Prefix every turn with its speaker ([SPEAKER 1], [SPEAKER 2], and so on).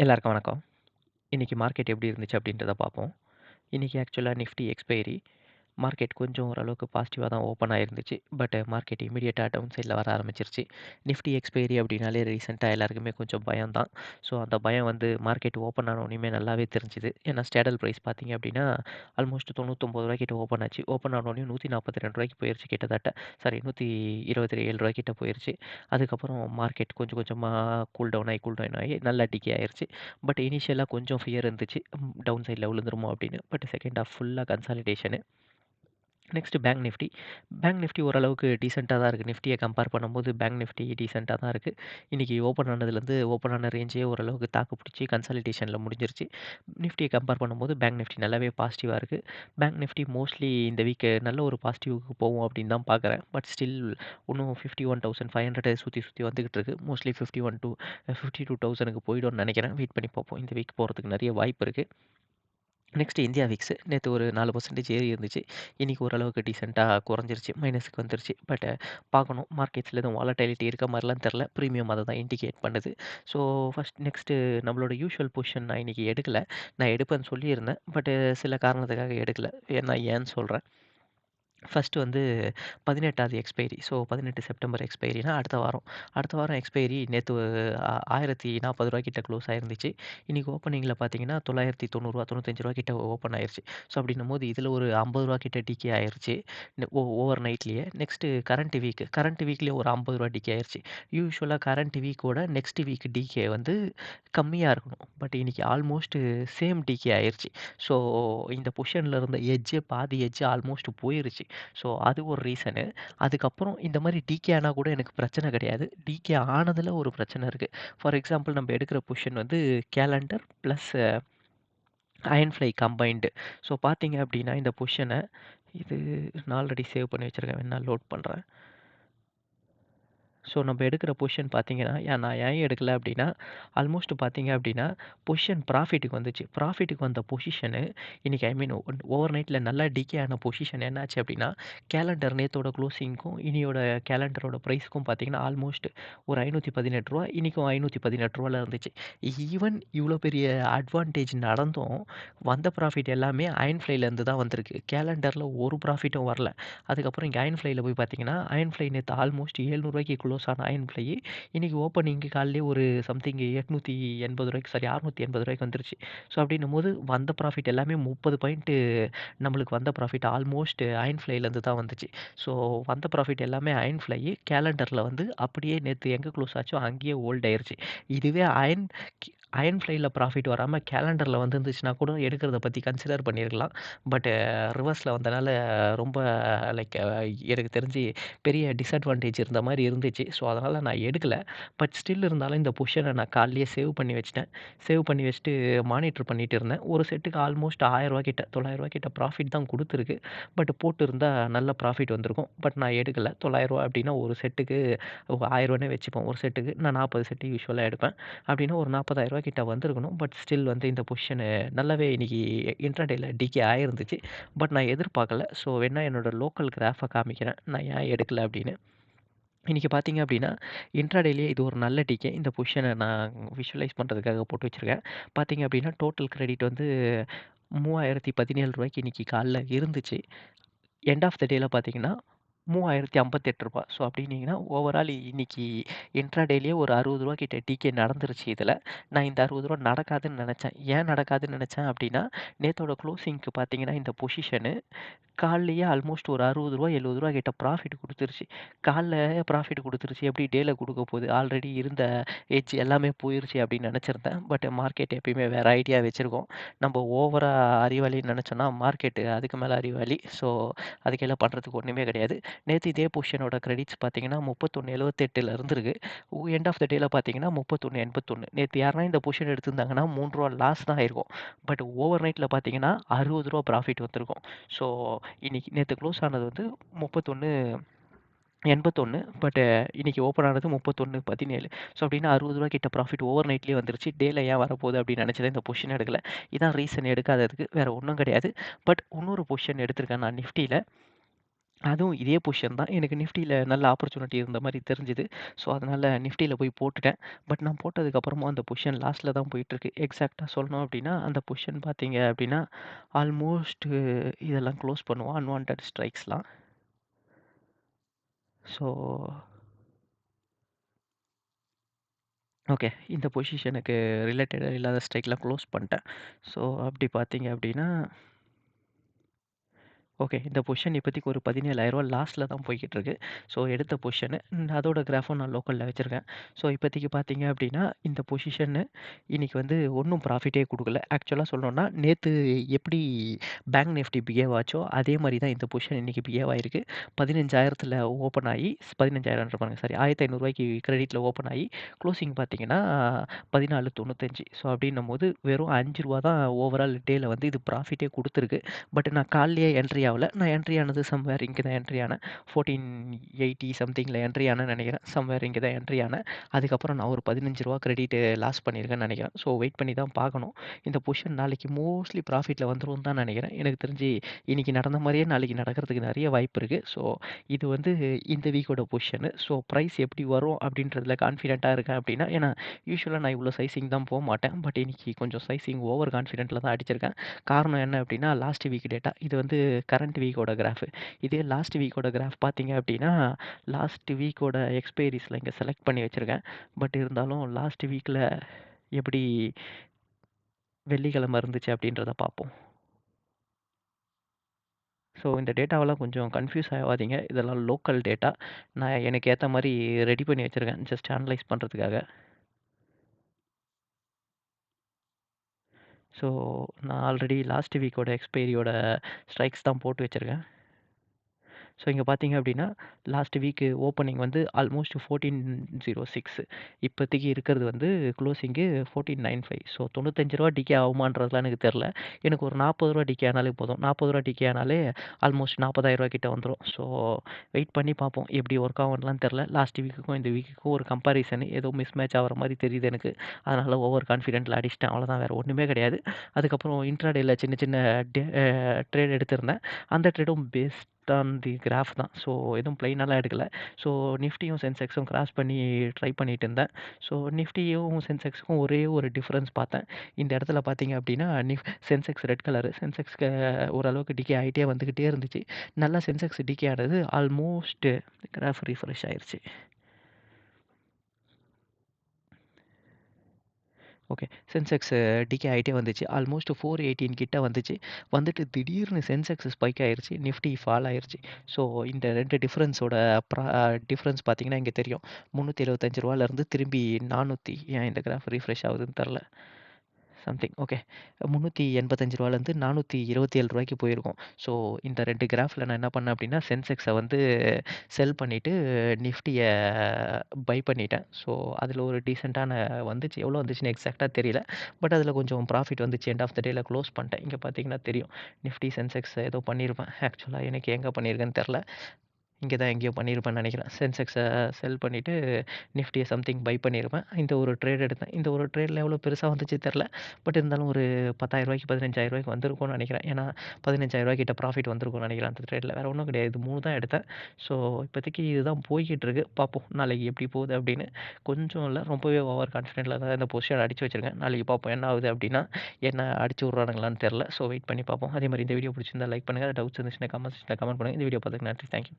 [SPEAKER 1] எல்லாருக்கும் வணக்கம். இன்றைக்கி மார்க்கெட் எப்படி இருந்துச்சு அப்படின்றத பார்ப்போம். இன்றைக்கி ஆக்சுவலாக நிஃப்டி எக்ஸ்பைரி. மார்க்கெட் கொஞ்சம் ஓரளவுக்கு பாசிட்டிவாக தான் ஓப்பன் ஆயிருந்துச்சு. பட் மார்க்கெட் இமீடியட்டாக டவுன் சைடில் வர ஆரம்பிச்சிருச்சு. நிஃப்டி எக்ஸ்பைரி அப்படின்னாலே ரீசெண்டாக எல்லாருக்குமே கொஞ்சம் பயம் தான். ஸோ அந்த பயம் வந்து மார்க்கெட் ஓப்பன் ஆன நல்லாவே தெரிஞ்சுது. ஏன்னா ஸ்டேடல் ப்ரைஸ் பார்த்தீங்க அப்படின்னா, ஆல்மோஸ்ட் ரூ. 99 கிட்ட ஓப்பன் ஆச்சு. ஓப்பன் ஆன உடனே ரூ. 142 போயிருச்சு கிட்டத்தட்ட. சாரி ரூ. 127 கிட்ட போயிருச்சு. அதுக்கப்புறம் மார்க்கெட் கொஞ்சம் கொஞ்சமாக கூல் டவுன் ஆகி, கூல் டவுன் ஆகி நல்லா டிக்கி ஆயிடுச்சு பட் இனிஷியலாக கொஞ்சம் ஃபியர் இருந்துச்சு. டவுன் சைடில் விழுந்துருமோ அப்படின்னு. பட் செகண்ட் ஆஃப் ஃபுல்லாக கன்சாலிடேஷனு. Next bank Nifty. Bank Nifty ஓரளவுக்கு டீசெண்டாக தான் இருக்குது நிஃப்டியை கம்பேர் பண்ணும்போது பேங்க் நிஃப்டி டீசெண்டாக தான் இருக்குது இன்றைக்கி ஓப்பன் ஆனதுலேருந்து ஓப்பன் ஆன ரேஞ்சே ஓரளவுக்கு தாக்கு பிடிச்சி கன்சல்டேஷனில் முடிஞ்சிருச்சு. நிஃப்டியை கம்பேர் பண்ணும்போது பேங்க் நிஃப்டி நல்லாவே பாசிட்டிவாக இருக்குது பேங்க் நிஃப்டி மோஸ்ட்லி இந்த வீக் நல்ல ஒரு பாசிட்டிவுக்கு போகும் அப்படின்னு தான் பார்க்குறேன். பட் ஸ்டில் இன்னும் 51,500 சுத்தி சுத்தி வந்துகிட்டு இருக்குது மோஸ்ட்லி 51 டூ ஃபிஃப்டி டூ தௌசண்ட்க்கு போய்டும்னு நினைக்கிறேன். வெயிட் பண்ணி பார்ப்போம். இந்த வீக் போகிறதுக்கு நிறைய வாய்ப்பு இருக்குது நெக்ஸ்ட் இந்தியா விக்ஸ். நேற்று ஒரு நாலு பர்சன்டேஜ் ஏறி இருந்துச்சு. இன்னைக்கு ஓரளவுக்கு டீசெண்டாக குறைஞ்சிருச்சு. மைனஸுக்கு வந்துருச்சு. பட் பார்க்கணும். மார்க்கெட்ஸில் எதுவும் வாலடைலிட்டி இருக்க மாதிரிலாம் தெரில ப்ரீமியம் அதை தான் இண்டிகேட் பண்ணுது. ஸோ ஃபஸ்ட் நெக்ஸ்ட்டு நம்மளோட யூஷுவல் பொசிஷன் நான் இன்னைக்கு எடுக்கலை நான் எடுப்பேன்னு சொல்லியிருந்தேன். பட் சில காரணத்துக்காக எடுக்கலை ஏன்னா ஏன்னு சொல்கிறேன் ஃபஸ்ட்டு வந்து 18வது எக்ஸ்பைரி. ஸோ 18 செப்டம்பர் எக்ஸ்பைரினா அடுத்த வாரம். அடுத்த வாரம் எக்ஸ்பைரி நேற்று ஆயிரத்தி நாற்பது ரூபா கிட்ட க்ளோஸ் ஆயிருந்துச்சு. இன்றைக்கி ஓப்பனிங்கில் பார்த்தீங்கன்னா, தொள்ளாயிரத்தி 990 95 கிட்ட ஓப்பன் ஆயிருச்சு. ஸோ அப்படின்னும் போது இதில் ஒரு ஐம்பது ரூபா கிட்ட டிகே ஆயிருச்சு. ஓ ஓவர் நைட்லேயே நெக்ஸ்ட்டு கரண்ட் வீக். கரண்ட் வீக்லேயே ஒரு ஐம்பது ரூபா டிகே ஆயிருச்சு. யூஸ்வலாக கரண்ட் வீக்கோட நெக்ஸ்ட் வீக் டிகே வந்து கம்மியாக இருக்கணும். பட் இன்றைக்கி ஆல்மோஸ்ட் சேம் டிகே ஆயிருச்சு. ஸோ இந்த பொசிஷன்ல இருந்த எஜ்ஜு பாதி எஜ்ஜு ஆல்மோஸ்ட் போயிருச்சு. ஸோ அது ஒரு ரீசனு. அதுக்கப்புறம் இந்த மாதிரி டிகே ஆனால் கூட எனக்கு பிரச்சனை கிடையாது. டிகே ஆனதில் ஒரு பிரச்சனை இருக்குது ஃபார் எக்ஸாம்பிள் நம்ம எடுக்கிற பொஷன் வந்து calendar plus iron fly combined. So பார்த்தீங்க அப்படின்னா இந்த பொஷனை இது நான் ஆல்ரெடி சேவ் பண்ணி வச்சுருக்கேன் வேணா லோட் பண்ணுறேன் ஸோ நம்ம எடுக்கிற பொசிஷன் பார்த்தீங்கன்னா, ஏன் நான் ஏன் எடுக்கல அப்படின்னா, ஆல்மோஸ்ட் பார்த்தீங்க அப்படின்னா, பொசிஷன் ப்ராஃபிட்டுக்கு வந்துச்சு. ப்ராஃபிட்டுக்கு வந்த பொசிஷனு இன்றைக்கி ஐ மீன் ஓவர் நைட்டில் நல்லா டிகே ஆன பொசிஷன் என்னாச்சு அப்படின்னா, கேலண்டர் நேத்தோட க்ளோசிங்க்கும், இனியோட கேலண்டரோட ப்ரைஸ்க்கும் பார்த்தீங்கன்னா, ஆல்மோஸ்ட் ஒரு ஐநூற்றி பதினெட்டு ரூபா இன்றைக்கும் ஐநூற்றி பதினெட்டு ரூபாவில் இருந்துச்சு. ஈவன் இவ்வளோ பெரிய அட்வான்டேஜ் நடந்தும், வந்த ப்ராஃபிட் எல்லாமே அயர்ன் ஃப்ளைலேருந்து தான் வந்திருக்கு. கேலண்டரில் ஒரு ப்ராஃபிட்டும் வரல. அதுக்கப்புறம் இங்கே அயன் ஃப்ளைல போய் பார்த்தீங்கன்னா, அயன் ஃப்ளை நேற்று ஆல்மோஸ்ட் ஏழ்நூறுவாய்க்கு க்ளோஸ் க்ளோஸ் ஆன அயர்ன் ஃப்ளை இன்னைக்கு ஓப்பனிங் ஒரு சம்திங் எட்நூற்றி எண்பது ரூபாய்க்கு சாரி ரூ. 680 வந்துருச்சு. ஸோ அப்படின்னும்போது வந்த ப்ராஃபிட் எல்லாமே 30 பாயிண்ட் நம்மளுக்கு வந்த ப்ராஃபிட் ஆல்மோஸ்ட் அயர்ன் ஃப்ளைலேருந்து தான் வந்துச்சு. ஸோ வந்த ப்ராஃபிட் எல்லாமே அயர்ன் ஃப்ளை. கேலண்டர்ல வந்து அப்படியே நேற்று எங்கே க்ளோஸ் ஆச்சோ அங்கேயே ஓல்ட் ஆயிடுச்சு இதுவே அயர்ன் அயர்ன் ஃப்ளைல ப்ராஃபிட் வராமல் கேலண்டரில் வந்திருந்துச்சுன்னா கூட எடுக்கிறத பற்றி கன்சிடர் பண்ணியிருக்கலாம். பட்டு ரிவர்ஸில் வந்தனால ரொம்ப லைக் எனக்கு தெரிஞ்சு பெரிய டிஸ்அட்வான்டேஜ் இருந்த மாதிரி இருந்துச்சு. ஸோ அதனால் நான் எடுக்கலை பட் ஸ்டில் இருந்தாலும் இந்த பொஷனை நான் காலையிலேயே சேவ் பண்ணி வச்சிட்டேன் சேவ் பண்ணி வச்சுட்டு மானிட்டர் பண்ணிட்டு இருந்தேன். ஒரு செட்டுக்கு ஆல்மோஸ்ட் ஆயிரரூவா கிட்ட தொள்ளாயிரரூவா கிட்ட ப்ராஃபிட் தான் கொடுத்துருக்கு பட் போட்டிருந்தால் நல்ல ப்ராஃபிட் வந்திருக்கும். பட் நான் எடுக்கலை தொள்ளாயிரரூவா அப்படின்னா ஒரு செட்டுக்கு ஆயிரரூவானே வச்சுப்போம். ஒரு செட்டுக்கு நான் 40 செட்டு யூஸ்வலாக எடுப்பேன். அப்படின்னா ஒரு நாற்பதாயிரரூவா ரூபா கிட்ட வந்திருக்கணும். பட் ஸ்டில் வந்து இந்த பொசிஷனு நல்லாவே இன்னைக்கு இன்ட்ராடேயில் டிகே ஆயிருந்துச்சு. பட் நான் எதிர்பார்க்கல. ஸோ வேணால் என்னோட லோக்கல் கிராஃபை காமிக்கிறேன். நான் ஏன் எடுக்கல அப்படின்னு. இன்றைக்கி பார்த்தீங்க அப்படின்னா, இன்ட்ராடேலேயே இது ஒரு நல்ல டிகே. இந்த பொசிஷனை நான் விஷுவலைஸ் பண்ணுறதுக்காக போட்டு வச்சுருக்கேன் பார்த்தீங்க அப்படின்னா, டோட்டல் கிரெடிட் வந்து மூவாயிரத்தி பதினேழு ரூபாய்க்கு இன்னைக்கு காலைல இருந்துச்சு. எண்ட் ஆஃப் த டேல பார்த்தீங்கன்னா, ரூ. 3058 ஸோ அப்படின்னீங்கன்னா, ஓவரால் இன்னைக்கு இன்ட்ராடேலயே ஒரு ரூ. 60 கிட்ட டிகே நடந்துருச்சு இதுல. நான் இந்த ரூ. 60 நடக்காதுன்னு நெனச்சேன். ஏன் நடக்காதுன்னு நெனச்சேன் அப்படின்னா, நேத்தோட க்ளோசிங்க்கு பார்த்தீங்கன்னா, இந்த பொசிஷனு காலைலயே ஆல்மோஸ்ட் ஒரு ரூ. 60 70 கிட்ட ப்ராஃபிட் குடுத்துருச்சு. காலைல ப்ராஃபிட் குடுத்துருச்சு. எப்படி டேல குடுக்க போகுது? ஆல்ரெடி இருந்த எட்ஜ் எல்லாமே போயிருச்சு அப்படின்னு நெனச்சிருந்தேன். பட் மார்க்கெட் எப்பயுமே வேற ஐடியா வச்சிருக்கும். நம்ம ஓவரா அறிவாளின்னு நெனச்சோம்னா, மார்க்கெட் அதுக்கு மேல அறிவாளி. ஸோ அதுக்கெல்லாம் பண்றதுக்கு ஒண்ணுமே கிடையாது. நேற்று இதே பொசிஷனோட கிரெடிட்ஸ் பார்த்தீங்கன்னா, 3178ல இருந்திருக்கு. எண்ட் ஆஃப் த டேல பார்த்தீங்கன்னா, முப்பத்தொன்று எண்பத்தொன்று நேற்று யாருனா இந்த பொசிஷன் எடுத்திருந்தாங்கன்னா, மூணு ரூபா லாஸ் தான் ஆயிருக்கும். பட் ஓவர் நைட்டில் பார்த்தீங்கன்னா, அறுபது ரூபா ப்ராஃபிட் வந்திருக்கும். ஸோ இன்னைக்கு நேற்று க்ளோஸ் ஆனது வந்து 3181 பட் இன்றைக்கி ஓப்பன் ஆனது 3117 ஸோ அப்படின்னா அறுபது ரூபா கிட்ட ப்ராஃபிட் ஓவர் நைட்லேயே வந்துருச்சு. டேல ஏன் வரப்போகுது அப்படின்னு நெனச்சு தான் இந்த பொஷன் எடுக்கலை இதான் ரீசன் எடுக்காததுக்கு. வேறு ஒன்றும் கிடையாது. பட் இன்னொரு பொஷன் எடுத்திருக்கேன் நான் நிஃப்டியில் அதுவும் இதே பொசிஷன் தான். எனக்கு நிஃப்டியில் நல்ல ஆப்பர்ச்சுனிட்டி இருந்த மாதிரி தெரிஞ்சுது. ஸோ, அதனால் நிஃப்டியில் போய் போட்டுட்டேன். பட் நான் போட்டதுக்கப்புறமும் அந்த பொசிஷன் லாஸ்ட்டில் தான் போயிட்டுருக்கு. எக்ஸாக்டாக சொல்லணும் அப்படின்னா அந்த பொசிஷன் பார்த்தீங்க அப்படின்னா ஆல்மோஸ்ட் இதெல்லாம் க்ளோஸ் பண்ணுவோம். அன்வான்ட் ஸ்ட்ரைக்ஸ்லாம். So okay. இந்த பொசிஷனுக்கு ரிலேட்டடாக இல்லாத ஸ்ட்ரைக்லாம் க்ளோஸ் பண்ணிட்டேன் ஸோ, அப்படி பார்த்தீங்க அப்படின்னா ஓகே. இந்த பொஷன் இப்போதைக்கு ஒரு ரூ. 17,000 லாஸ்ட்ல தான் போய்க்கிட்டுருக்கு. ஸோ, எடுத்த பொஷனு அதோட கிராஃபும் நான் லோக்கலில் வச்சுருக்கேன் ஸோ, இப்போதைக்கு பார்த்தீங்க அப்படின்னா இந்த பொசிஷன்னு இன்றைக்கி வந்து ஒன்றும் ப்ராஃபிட்டே கொடுக்கல ஆக்சுவலாக சொல்லணும்னா, நேற்று எப்படி பேங்க் நிஃப்டி பிஹேவ் ஆச்சோ, அதே மாதிரி தான் இந்த பொசிஷன் இன்றைக்கி பிஹேவ் ஆயிருக்கு. 15,000த்துல ஓப்பன் ஆகி பதினஞ்சாயிரம் இருப்பாங்க சாரி ஆயிரத்தி ஐநூறுரூவாய்க்கு கிரெடிட்டில் ஓப்பன் ஆகி க்ளோசிங் பார்த்தீங்கன்னா 14.95 ஸோ, அப்டின்னும்போது வெறும் அஞ்சு ரூபா தான் ஓவரால் டேயில் வந்து இது ப்ராஃபிட்டே கொடுத்துருக்கு பட் நான் கால்லயே என்ட்ரி இந்தியாவில் நான் என்ட்ரி ஆனது சம்வேர் இங்கே தான் என்ட்ரி ஆனேன். ஃபோர்டீன் எயிட்டி சம்திங்கில் என்ட்ரி ஆனேன்னு நினைக்கிறேன் சம்வேர் இங்கே தான் என்ட்ரி ஆனேன். அதுக்கப்புறம் நான் ஒரு பதினஞ்சு ரூபா கிரெடிட்டு லாஸ் பண்ணியிருக்கேன்னு நினைக்கிறேன் ஸோ, வெயிட் பண்ணி தான் பார்க்கணும். இந்த பொசிஷன் நாளைக்கு மோஸ்ட்லி ப்ராஃபிட்டில் வந்துடும் தான் நினைக்கிறேன் எனக்கு தெரிஞ்சு இன்றைக்கி நடந்த மாதிரியே நாளைக்கு நடக்கிறதுக்கு நிறைய வாய்ப்பு இருக்குது ஸோ, இது வந்து இந்த வீக்கோட பொசிஷனு. ஸோ, ப்ரைஸ் எப்படி வரும் அப்படின்றதுல கான்ஃபிடெண்ட்டாக இருக்கேன் அப்படின்னா ஏன்னா யூஸ்வலாக நான் இவ்வளோ சைஸிங் தான் போக மாட்டேன் பட் இன்னைக்கு கொஞ்சம் சைஸிங் ஓவர் கான்ஃபிடென்ட்டில் தான் அடிச்சிருக்கேன். காரணம் என்ன அப்படின்னா லாஸ்ட் வீக் டேட்டா. இது வந்து கரண்ட் வீக்கோட கிராஃப். இதே லாஸ்ட் வீக்கோட கிராஃப் பார்த்தீங்க அப்படின்னா லாஸ்ட் வீக்கோட எக்ஸ்பைரிஸில் இங்கே செலக்ட் பண்ணி வச்சுருக்கேன் பட் இருந்தாலும் லாஸ்ட் வீக்கில் எப்படி வெள்ளிக்கிழமை இருந்துச்சு அப்படின்றத பார்ப்போம். ஸோ, இந்த டேட்டாவெல்லாம் கொஞ்சம் கன்ஃப்யூஸ் ஆகாதீங்க இதெல்லாம் லோக்கல் டேட்டா. நான் எனக்கு ஏற்ற மாதிரி ரெடி பண்ணி வச்சுருக்கேன் ஜஸ்ட் அனலைஸ் பண்ணுறதுக்காக ஸோ, நான் ஆல்ரெடி லாஸ்ட் வீக்கோட எக்ஸ்பைரியோட ஸ்ட்ரைக்ஸ் தான் போட்டு வச்சுருக்கேன். ஸோ, இங்கே பார்த்தீங்க அப்படின்னா லாஸ்ட் வீக்கு ஓப்பனிங் வந்து ஆல்மோஸ்ட் 1406 இப்போதைக்கு இருக்கிறது வந்து க்ளோசிங்கு 1495 ஸோ, தொண்ணூத்தஞ்சு ரூபா டிகே ஆகுமான்றதுலாம் எனக்கு தெரில எனக்கு ஒரு நாற்பது ரூபா டிகே ஆனாலே போதும். நாற்பது ரூபா டிகே ஆனாலே ஆல்மோஸ்ட் நாற்பதாயிரம் ரூபா கிட்ட வந்துடும் ஸோ, வெயிட் பண்ணி பார்ப்போம். எப்படி ஒர்க் ஆகும்லாம் தெரில லாஸ்ட் வீக்குக்கும் இந்த வீக்குக்கும் ஒரு கம்பாரிசன் ஏதோ மிஸ் மேட்ச் ஆகிற மாதிரி தெரியுது எனக்கு. அதனால் ஓவர் கான்ஃபிடென்ட்ல அடிச்சிட்டேன் அவ்வளோதான் வேறு ஒன்றுமே கிடையாது. அதுக்கப்புறம் இன்ட்ராடேயில் சின்ன சின்ன டே ட்ரேட் எடுத்திருந்தேன். அந்த ட்ரேடும் பேஸ்ட் ஆன் தி கிராஃப் தான். ஸோ, எதுவும் ப்ளைனாலாம் எடுக்கல. ஸோ, நிஃப்டியும் சென்செக்ஸும் கிராஸ் பண்ணி ட்ரை பண்ணிட்டு இருந்தேன். ஸோ, நிஃப்டியும் சென்செக்ஸுக்கும் ஒரே ஒரு டிஃப்ரென்ஸ் பார்த்தேன். இந்த இடத்துல பார்த்தீங்க அப்படின்னா நிஃப் சென்செக்ஸ் ரெட் கலரு. சென்செக்ஸ்க்கு ஓரளவுக்கு டிகே ஆகிட்டே வந்துக்கிட்டே இருந்துச்சு. நல்லா சென்செக்ஸ் டிகே ஆனது ஆல்மோஸ்ட் கிராஃப் ரீஃப்ரெஷ் ஆயிடுச்சு ஓகே. சென்செக்ஸ் டிகே ஆகிட்டே வந்துச்சு. ஆல்மோஸ்ட் 418 கிட்ட வந்துச்சு. வந்துட்டு திடீர்னு சென்செக்ஸ் ஸ்பைக் ஆயிடுச்சு நிஃப்டி ஃபால் ஆயிடுச்சு ஸோ, இந்த ரெண்டு டிஃப்ரென்ஸோட ப்ரா டிஃப்ரென்ஸ் பார்த்தீங்கன்னா, இங்கே தெரியும். முந்நூற்றி எழுபத்தஞ்சு ரூபாலேருந்து திரும்பி 400 ஏன் இந்த கிராஃப் ரீஃப்ரெஷ் ஆகுதுன்னு தெரில சம்திங் ஓகே. முந்நூற்றி எண்பத்தஞ்சு ரூபாலேருந்து நானூற்றி இருபத்தி ஏழு ரூபாய்க்கு போயிருக்கும். ஸோ, இந்த ரெண்டு கிராஃபில் நான் என்ன பண்ணேன் அப்படின்னா சென்செக்ஸை வந்து செல் பண்ணிவிட்டு நிஃப்டியை பை பண்ணிட்டேன். ஸோ, அதில் ஒரு டீசெண்டான வந்துச்சு. எவ்வளோ வந்துச்சுன்னு எக்ஸாக்டாக தெரியல. பட் அதில் கொஞ்சம் ப்ராஃபிட் வந்துச்சு. எண்ட் ஆஃப் த டேயில் க்ளோஸ் பண்ணிட்டேன் இங்கே பார்த்தீங்கன்னா தெரியும். நிஃப்டி, சென்செக்ஸ் ஏதோ பண்ணியிருப்பேன். ஆக்சுவலாக எனக்கு எங்கே பண்ணியிருக்கேன்னு தெரில இங்கே தான் எங்கேயோ பண்ணியிருப்பேன்னு நினைக்கிறேன் சென்செக்ஸை செல் பண்ணிவிட்டு நிஃப்டியை சம்திங் பை பண்ணியிருப்பேன். இந்த ஒரு ட்ரேட் எடுத்தேன். இந்த ஒரு ட்ரேடில் எவ்வளோ பெருசாக வந்துச்சு தெரில பட் இருந்தாலும் ஒரு பத்தாயிரரூபாய்க்கு பதினஞ்சாயிரரூபாய்க்கு வந்திருக்கும்னு நினைக்கிறேன் ஏன்னா, பதினஞ்சாயிரரூபாய்க்கிட்ட ப்ராஃபிட் வந்திருக்கும்னு நினைக்கிறேன் அந்த ட்ரேடில் வேறு ஒன்றும் கிடையாது. இது 3 தான் எடுத்தேன். ஸோ, இப்போதைக்கு இதுதான் போய்கிட்டு இருக்குது பார்ப்போம். நாளைக்கு எப்படி போகுது அப்படின்னு கொஞ்சம் இல்லை ரொம்பவே ஓவர் கான்ஃபிடென்ட்டில் தான் இந்த பொசிஷன் அடிச்சு வச்சிருக்கேன். நாளைக்கு பார்ப்போம் என்ன ஆகுது அப்படின்னா என்ன அடிச்சு விட்றானுங்களான்னு தெரில ஸோ, வெயிட் பண்ணி பார்ப்போம். அதே மாதிரி இந்த வீடியோ பிடிச்சிருந்தா லைக் பண்ணுங்கள் டவுட்ஸ் இருந்துச்சுன்னா கமெண்ட் செக்ஷன்ல கமெண்ட் பண்ணுங்கள் இந்த வீடியோ பார்த்துக்கு நன்றி. Thank you.